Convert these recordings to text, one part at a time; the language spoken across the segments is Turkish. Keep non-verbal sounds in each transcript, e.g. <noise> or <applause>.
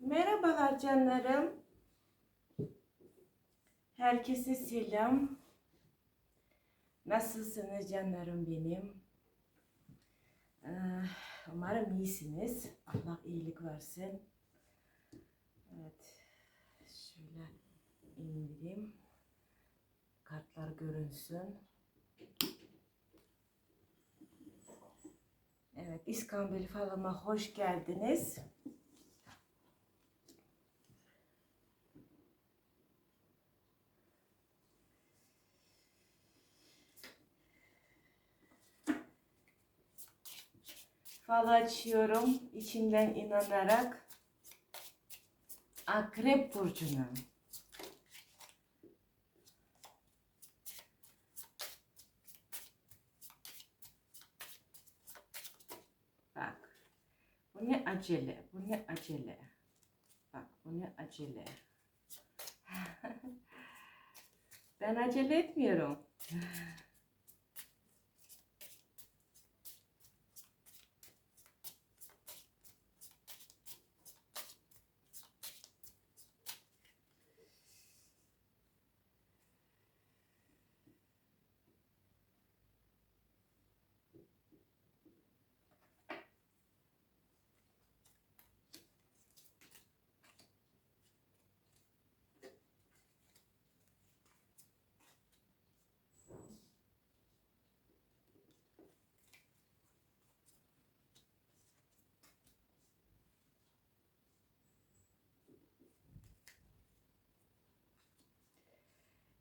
Merhabalar canlarım. Herkese selam. Nasılsınız canlarım benim? Ee, Umarım iyisiniz. Allah iyilik versin. Evet. Şöyle indireyim. Kartlar görünsün. Evet, İskambil falıma hoş geldiniz. Fal açıyorum içimden inanarak. Akrep burcuna. Bak. Bu ne acele, bu ne acele. Bak bu ne acele. <laughs> ben acele etmiyorum. <laughs>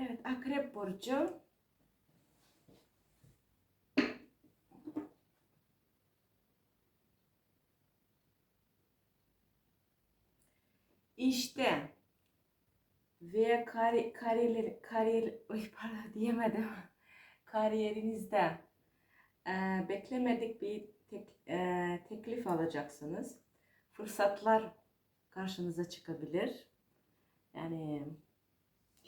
Evet, Akrep Burcu. İşte ve kari, kariyer, kariyer, oy pardon <laughs> diyemedim. Kariyerinizde e, beklemedik bir tek, e, teklif alacaksınız. Fırsatlar karşınıza çıkabilir. Yani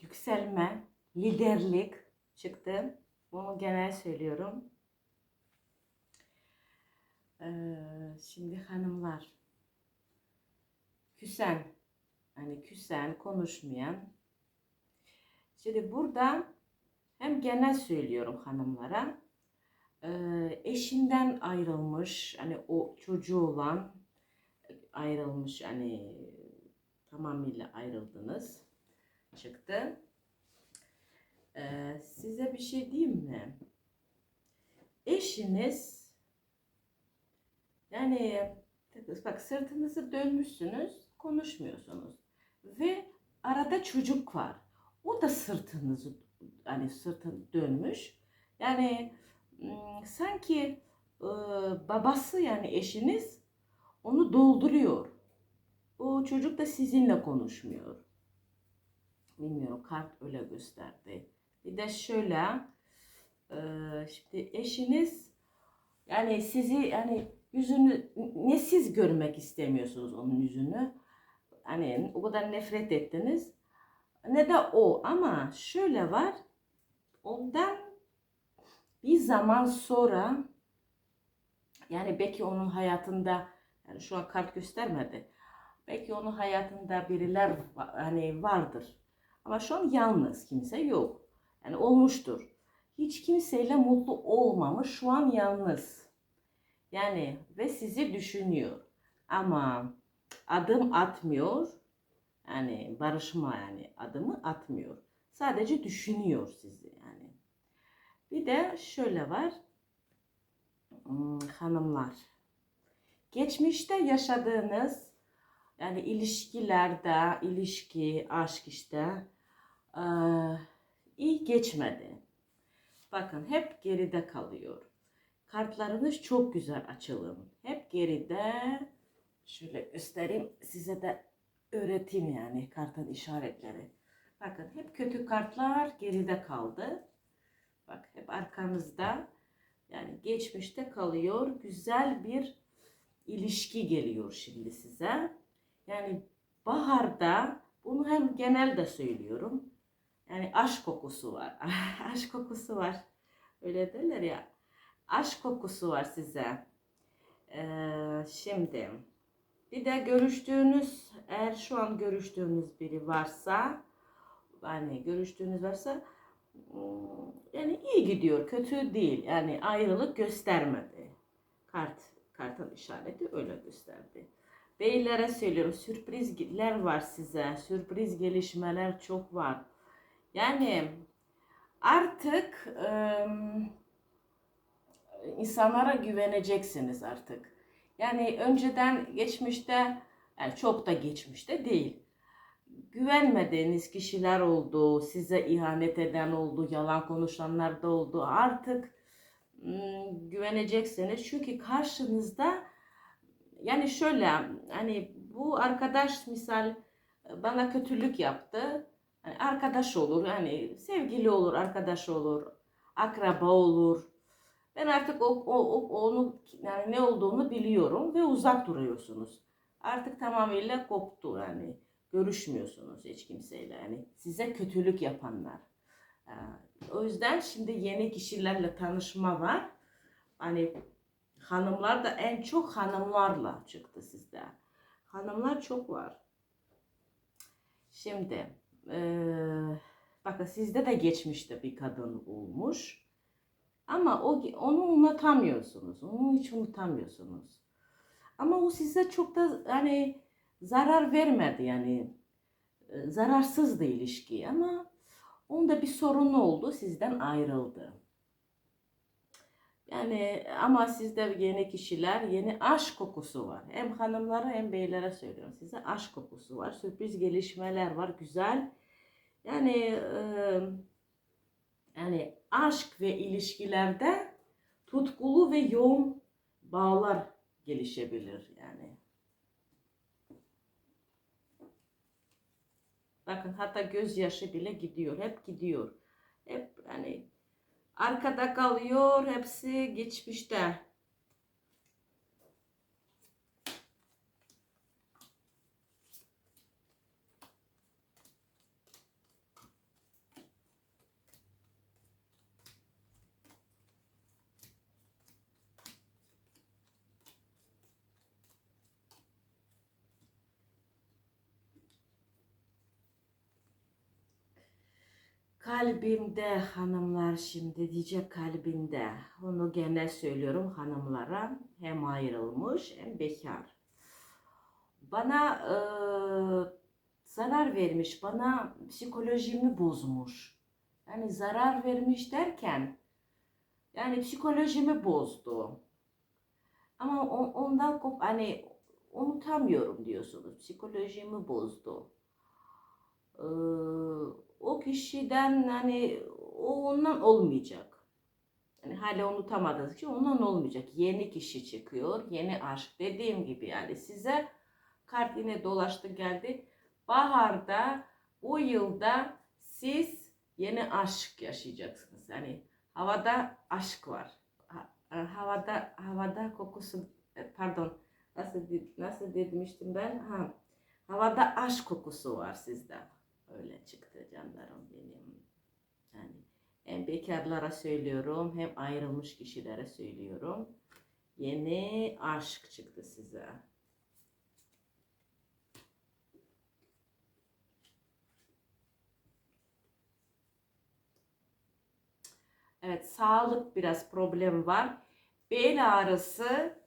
yükselme, liderlik çıktı. Bunu genel söylüyorum. Ee, şimdi hanımlar, küsen, hani küsen, konuşmayan. Şimdi burada hem genel söylüyorum hanımlara, ee, eşinden ayrılmış, hani o çocuğu olan ayrılmış, hani tamamıyla ayrıldınız çıktı. Ee, size bir şey diyeyim mi? Eşiniz yani bak sırtınızı dönmüşsünüz, konuşmuyorsunuz ve arada çocuk var. O da sırtınızı hani sırtını dönmüş. Yani ım, sanki e, babası yani eşiniz onu dolduruyor. O çocuk da sizinle konuşmuyor. Bilmiyorum kart öyle gösterdi. Bir de şöyle e, şimdi eşiniz yani sizi yani yüzünü ne siz görmek istemiyorsunuz onun yüzünü. Hani o kadar nefret ettiniz. Ne de o ama şöyle var. Ondan bir zaman sonra yani belki onun hayatında yani şu an kart göstermedi. Belki onun hayatında biriler hani vardır. Ama şu an yalnız kimse yok. Yani olmuştur. Hiç kimseyle mutlu olmamış. Şu an yalnız. Yani ve sizi düşünüyor. Ama adım atmıyor. Yani barışma yani adımı atmıyor. Sadece düşünüyor sizi yani. Bir de şöyle var. Hmm, hanımlar. Geçmişte yaşadığınız yani ilişkilerde, ilişki, aşk işte eee, iyi geçmedi. Bakın hep geride kalıyor. Kartlarınız çok güzel açılım. Hep geride. Şöyle göstereyim size de öğreteyim yani kartın işaretleri. Bakın hep kötü kartlar geride kaldı. Bak hep arkanızda. Yani geçmişte kalıyor. Güzel bir ilişki geliyor şimdi size. Yani baharda bunu hem genel de söylüyorum. Yani aşk kokusu var. <laughs> aşk kokusu var. Öyle derler ya. Aşk kokusu var size. Ee, şimdi bir de görüştüğünüz eğer şu an görüştüğünüz biri varsa yani görüştüğünüz varsa ım, yani iyi gidiyor, kötü değil. Yani ayrılık göstermedi. Kart kartın işareti öyle gösterdi. Beylere söylüyorum sürprizler var size. Sürpriz gelişmeler çok var. Yani artık ım, insanlara güveneceksiniz artık. Yani önceden geçmişte yani çok da geçmişte değil. Güvenmediğiniz kişiler oldu, size ihanet eden oldu, yalan konuşanlar da oldu. Artık güveneceksiniz çünkü karşınızda yani şöyle hani bu arkadaş misal bana kötülük yaptı. Yani arkadaş olur, hani sevgili olur, arkadaş olur, akraba olur. Ben artık o, o, o- onu yani ne olduğunu biliyorum ve uzak duruyorsunuz. Artık tamamıyla koptu yani görüşmüyorsunuz hiç kimseyle yani size kötülük yapanlar. Ee, O yüzden şimdi yeni kişilerle tanışma var. Hani hanımlar da en çok hanımlarla çıktı sizde. Hanımlar çok var. Şimdi eee bakın sizde de geçmişte bir kadın olmuş. Ama o onu unutamıyorsunuz. Onu hiç unutamıyorsunuz. Ama o size çok da hani zarar vermedi yani e, zararsızdı ilişki ama onda bir sorunu oldu sizden ayrıldı. Yani ama sizde yeni kişiler, yeni aşk kokusu var. Hem hanımlara hem beylere söylüyorum size aşk kokusu var. Sürpriz gelişmeler var, güzel. Yani e, yani aşk ve ilişkilerde tutkulu ve yoğun bağlar gelişebilir yani. Bakın hatta gözyaşı bile gidiyor, hep gidiyor. Hep yani arkada kalıyor, hepsi geçmişte. Kalbimde hanımlar şimdi diyecek kalbinde. Onu genel söylüyorum hanımlara. Hem ayrılmış hem bekar. Bana e, zarar vermiş, bana psikolojimi bozmuş. Yani zarar vermiş derken yani psikolojimi bozdu. Ama ondan kop hani unutamıyorum diyorsunuz. Psikolojimi bozdu. Ee, o kişiden hani o ondan olmayacak. Yani hala unutamadığınız kişi ondan olmayacak. Yeni kişi çıkıyor. Yeni aşk. Dediğim gibi yani size kart yine dolaştı geldi. Baharda bu yılda siz yeni aşk yaşayacaksınız. Yani havada aşk var. E, Havada havada kokusu e, pardon nasıl nasıl demiştim ben? Ha. Havada aşk kokusu var sizde. Öyle çıktı canlarım benim. Yani hem bekarlara söylüyorum hem ayrılmış kişilere söylüyorum. Yeni aşk çıktı size. Evet sağlık biraz problem var. Bel ağrısı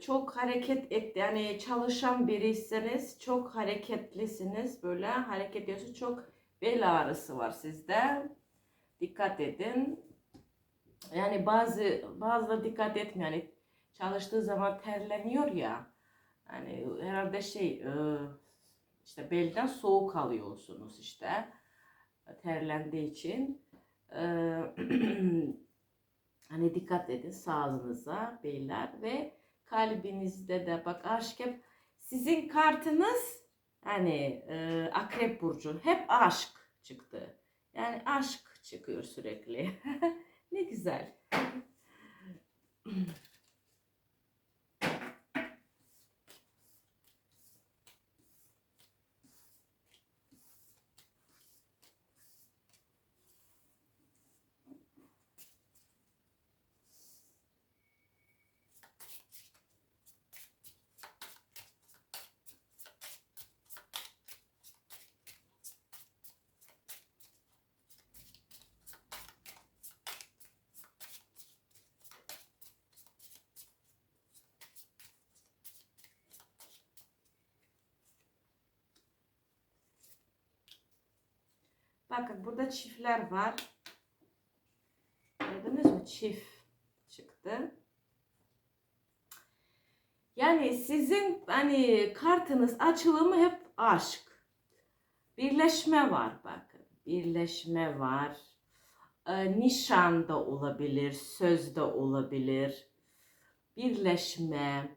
çok hareket et yani çalışan biriyseniz çok hareketlisiniz. Böyle hareket ediyorsunuz çok bel ağrısı var sizde. Dikkat edin. Yani bazı bazıları dikkat etmiyor. Yani çalıştığı zaman terleniyor ya. Yani herhalde şey e, işte belden soğuk alıyorsunuz işte terlendiği için. E, <clears throat> hani dikkat edin sağlığınıza beyler ve kalbinizde de bak aşk hep sizin kartınız hani e, akrep burcu hep aşk çıktı. Yani aşk çıkıyor sürekli. <laughs> ne güzel. Bakın burada çiftler var. Gördünüz mü? Çift çıktı. Yani sizin hani kartınız açılımı hep aşk. Birleşme var bakın. Birleşme var. Ee, nişan da olabilir, söz de olabilir. Birleşme.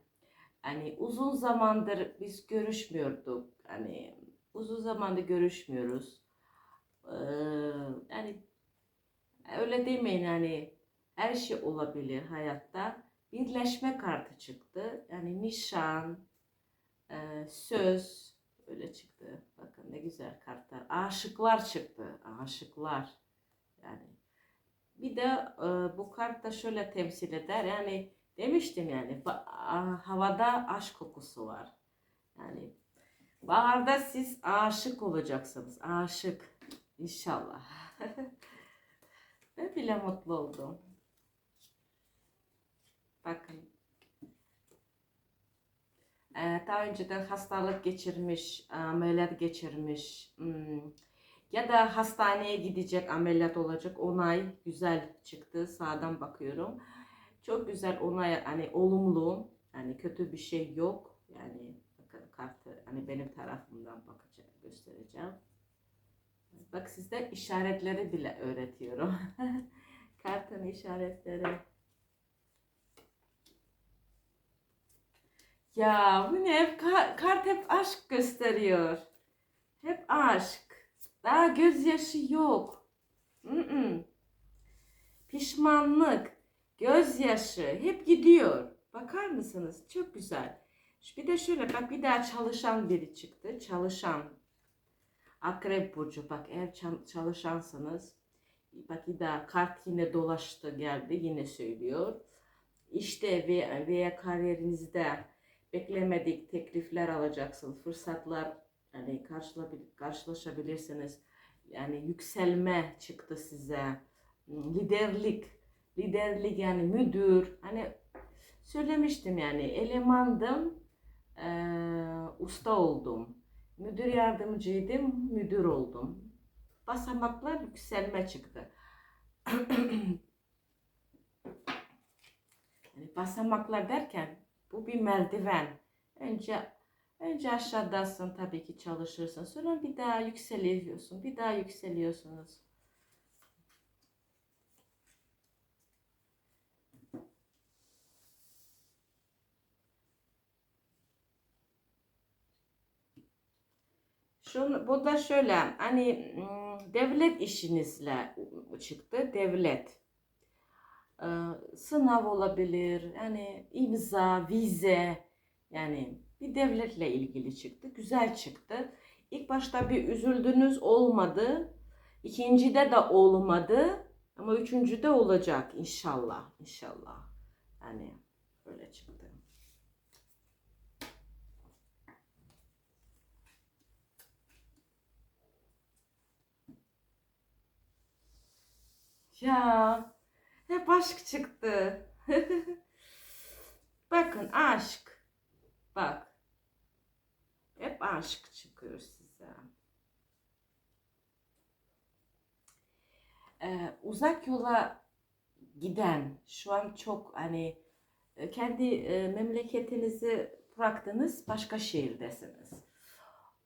Hani uzun zamandır biz görüşmüyorduk. Hani uzun zamandır görüşmüyoruz. Ee, yani öyle demeyin hani her şey olabilir hayatta. Birleşme kartı çıktı. Yani nişan, e, söz öyle çıktı. Bakın ne güzel kartlar. Aşıklar çıktı. Aşıklar. Yani bir de e, bu kart da şöyle temsil eder. Yani demiştim yani havada aşk kokusu var. Yani baharda siz aşık olacaksınız. Aşık. İnşallah. <laughs> ben bile mutlu oldum. Bakın. Ee, daha önceden hastalık geçirmiş, ameliyat geçirmiş hmm, ya da hastaneye gidecek, ameliyat olacak onay güzel çıktı. Sağdan bakıyorum. Çok güzel onay, hani olumlu, yani kötü bir şey yok. Yani bakın kartı hani benim tarafımdan bakacağım, göstereceğim. Bak sizde işaretleri bile öğretiyorum. <laughs> Kartın işaretleri. Ya bu ne? Hep ka- kart hep aşk gösteriyor. Hep aşk. Daha gözyaşı yok. Mm-mm. Pişmanlık, gözyaşı hep gidiyor. Bakar mısınız? Çok güzel. Bir de şöyle bak bir daha çalışan biri çıktı. Çalışan. Akrep burcu bak eğer çal- çalışansanız bak daha kart yine dolaştı geldi yine söylüyor. İşte veya, veya kariyerinizde beklemedik teklifler alacaksınız. Fırsatlar yani karşılabil- karşılaşabilirsiniz. Yani yükselme çıktı size. Liderlik. Liderlik yani müdür. Hani söylemiştim yani elemandım. eee, usta oldum. Müdür yardımcıydım. Müdür oldum. Basamaklar yükselme çıktı. <clears throat> yani basamaklar derken bu bir merdiven. Önce önce aşağıdasın tabii ki çalışırsın. Sonra bir daha yükseliyorsun. Bir daha yükseliyorsunuz. Şunu, bu da şöyle hani devlet işinizle çıktı. Devlet. Sınav olabilir. Yani imza, vize yani bir devletle ilgili çıktı. Güzel çıktı. İlk başta bir üzüldünüz olmadı. İkincide de olmadı. Ama üçüncüde olacak inşallah. İnşallah. Yani böyle çıktı. Ya hep aşk çıktı. <laughs> Bakın aşk. Bak. Hep aşk çıkıyor size. Ee, uzak yola giden şu an çok hani e, kendi e, memleketinizi bıraktınız başka şehirdesiniz.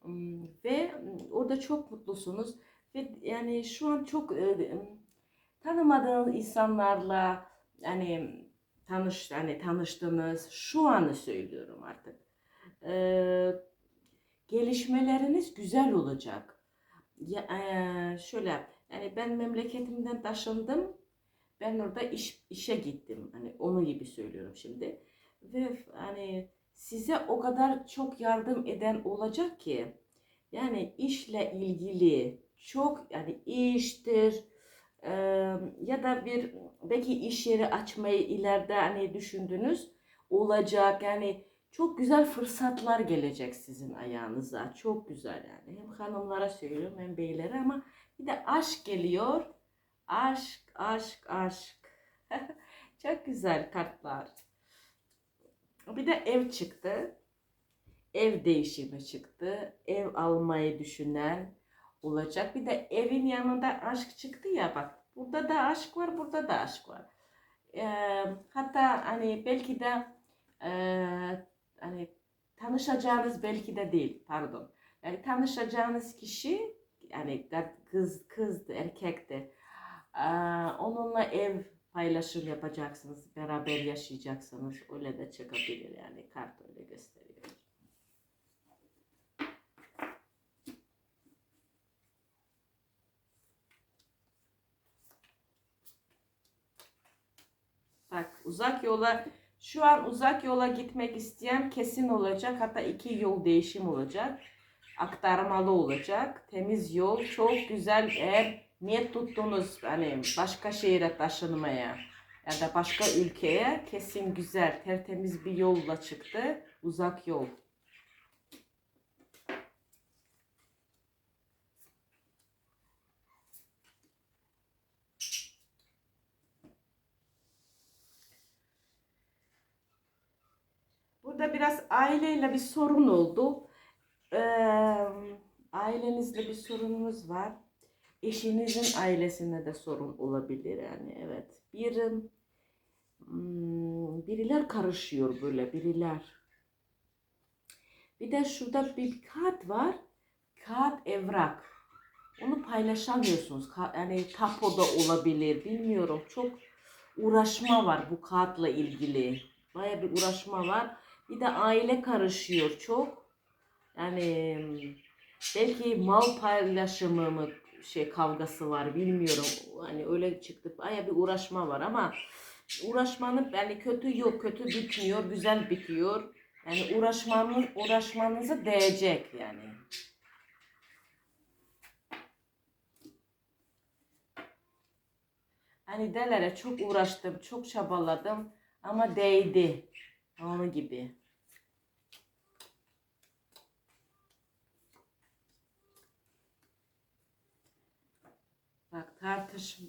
Hmm, Ve mm, orada çok mutlusunuz ve yani şu an çok e, tanımadığınız insanlarla hani tanış hani tanıştınız şu anı söylüyorum artık. Ee, gelişmeleriniz güzel olacak. Ya, eee, şöyle yani ben memleketimden taşındım. Ben orada iş işe gittim. Hani onu gibi söylüyorum şimdi. Ve hani size o kadar çok yardım eden olacak ki yani işle ilgili çok yani iştir ya da bir belki iş yeri açmayı ileride hani düşündünüz olacak yani çok güzel fırsatlar gelecek sizin ayağınıza. Çok güzel yani. Hem hanımlara söylüyorum hem beylere ama bir de aşk geliyor. Aşk, aşk, aşk. <laughs> Çok güzel kartlar. Bir de ev çıktı. Ev değişimi çıktı. Ev almayı düşünen, olacak. Bir de evin yanında aşk çıktı ya bak. Burada da aşk var, burada da aşk var. Ee, hatta hani belki de e, hani tanışacağınız belki de değil, pardon. Yani tanışacağınız kişi yani kız kızdı, erkekti. Ee, onunla ev paylaşım yapacaksınız, beraber yaşayacaksınız. Öyle de çıkabilir yani kart öyle gösteriyor. Bak uzak yola şu an uzak yola gitmek isteyen kesin olacak. Hatta iki yol değişim olacak. Aktarmalı olacak. Temiz yol çok güzel eğer niyet tuttunuz hani başka şehire taşınmaya ya da başka ülkeye kesin güzel tertemiz bir yolla çıktı. Uzak yol. Burada biraz aileyle bir sorun oldu. Ee, ailenizle bir sorununuz var. Eşinizin ailesinde de sorun olabilir yani evet. Bir hmm, biriler karışıyor böyle biriler. Bir de şurada bir kağıt var. Kağıt evrak. Onu paylaşamıyorsunuz. Yani tapoda olabilir. Bilmiyorum. Çok uğraşma var bu kağıtla ilgili. Baya bir uğraşma var. Bir de aile karışıyor çok. Yani belki mal paylaşımı mı şey kavgası var bilmiyorum. Hani öyle çıktı. Baya bir uğraşma var ama uğraşmanın yani kötü yok. Kötü bitmiyor. Güzel bitiyor. Yani uğraşmanız uğraşmanıza değecek yani. Hani derler ya çok uğraştım, çok çabaladım ama değdi. Onu gibi. Bak tartışma.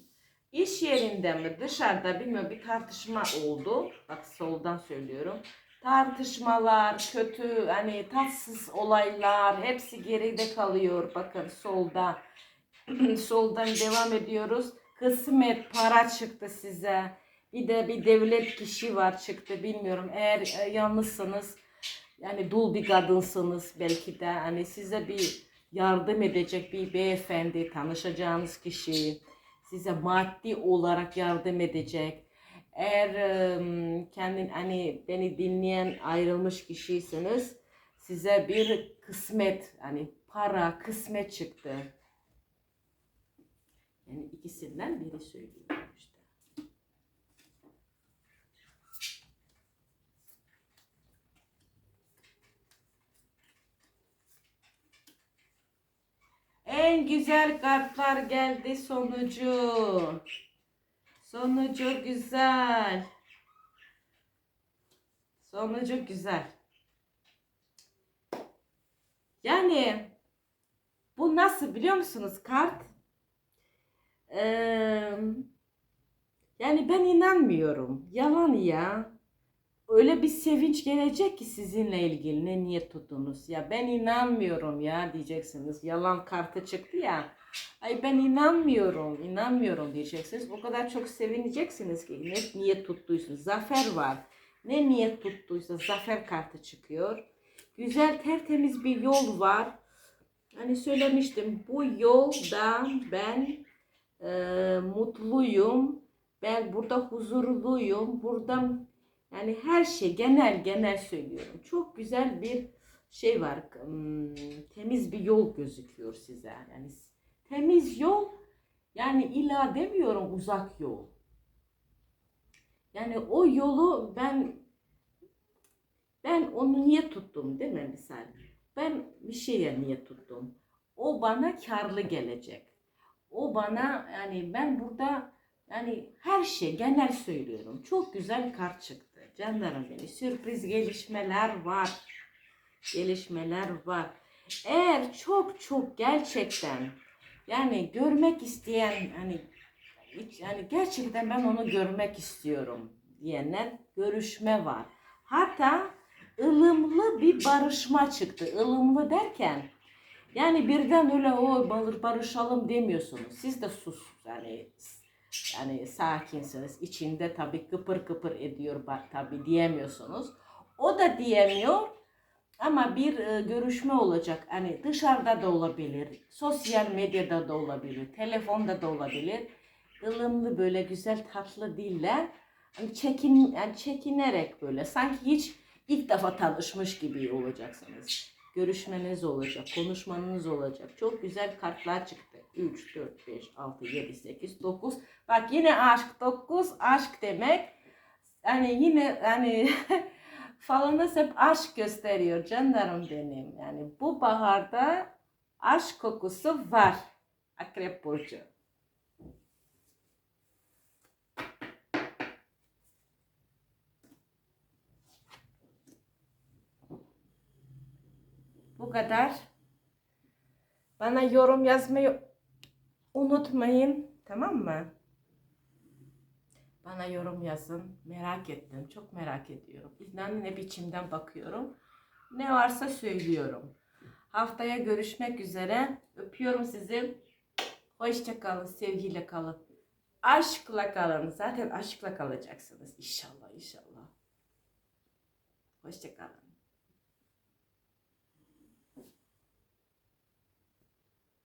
İş yerinde mi dışarıda bilmiyorum bir tartışma oldu. Bak soldan söylüyorum. Tartışmalar, kötü hani tatsız olaylar hepsi geride kalıyor. Bakın solda. <clears throat> Soldan devam ediyoruz. Kısmet para çıktı size. Bir de bir devlet kişi var çıktı bilmiyorum. Eğer e, yalnızsınız yani dul bir kadınsınız belki de hani size bir yardım edecek bir beyefendi tanışacağınız kişi size maddi olarak yardım edecek. Eğer kendin hani beni dinleyen ayrılmış kişiyseniz size bir kısmet hani para kısmet çıktı. Yani ikisinden biri söylüyorum işte. Güzel kartlar geldi sonucu. Sonucu güzel. Sonucu güzel. Yani bu nasıl biliyor musunuz kart? Ee, yani ben inanmıyorum. Yalan ya. Öyle bir sevinç gelecek ki sizinle ilgili ne niyet tuttunuz. Ya ben inanmıyorum ya diyeceksiniz. Yalan kartı çıktı ya. Ay ben inanmıyorum, inanmıyorum diyeceksiniz. O kadar çok sevineceksiniz ki ne niyet tuttuysunuz. Zafer var. Ne niyet tuttuysa zafer kartı çıkıyor. Güzel tertemiz bir yol var. Hani söylemiştim bu yolda ben e, mutluyum. Ben burada huzurluyum. Burada yani her şey genel genel söylüyorum. Çok güzel bir şey var. Hmm, temiz bir yol gözüküyor size. Yani temiz yol yani illa demiyorum uzak yol. Yani o yolu ben ben onu niye tuttum değil mi misal? Ben bir şeye niye tuttum. O bana karlı gelecek. O bana yani ben burada yani her şey genel söylüyorum. Çok güzel kart çıktı. Canlarım beni sürpriz gelişmeler var. Gelişmeler var. Eğer çok çok gerçekten yani görmek isteyen hani yani gerçekten ben onu görmek istiyorum diyenler görüşme var. Hatta ılımlı bir barışma çıktı. Ilımlı derken Yani birden öyle o barışalım demiyorsunuz. Siz de sus yani yani sakinsiniz. İçinde tabii kıpır kıpır ediyor bak tabii diyemiyorsunuz. O da diyemiyor. Ama bir e, görüşme olacak. Hani dışarıda da olabilir, sosyal medyada da olabilir, telefonda da olabilir. ılımlı böyle güzel tatlı diller. Hani çekin, yani çekinerek böyle sanki hiç ilk defa tanışmış gibi olacaksınız. Görüşmeniz olacak, konuşmanız olacak. Çok güzel kartlar çıktı. 3, 4, 5, 6, 7, 8, 9. Bak yine aşk 9. Aşk demek. Hani yine hani <laughs> falınız hep aşk gösteriyor canlarım benim. Yani bu baharda aşk kokusu var. Akrep Burcu. Bu kadar. Bana yorum yazmayı unutmayın. Tamam mı? Bana yorum yazın. Merak ettim. Çok merak ediyorum. İnan ne biçimden bakıyorum. Ne varsa söylüyorum. Haftaya görüşmek üzere. Öpüyorum sizi. Hoşça kalın. Sevgiyle kalın. Aşkla kalın. Zaten aşkla kalacaksınız. İnşallah inşallah. Hoşça kalın.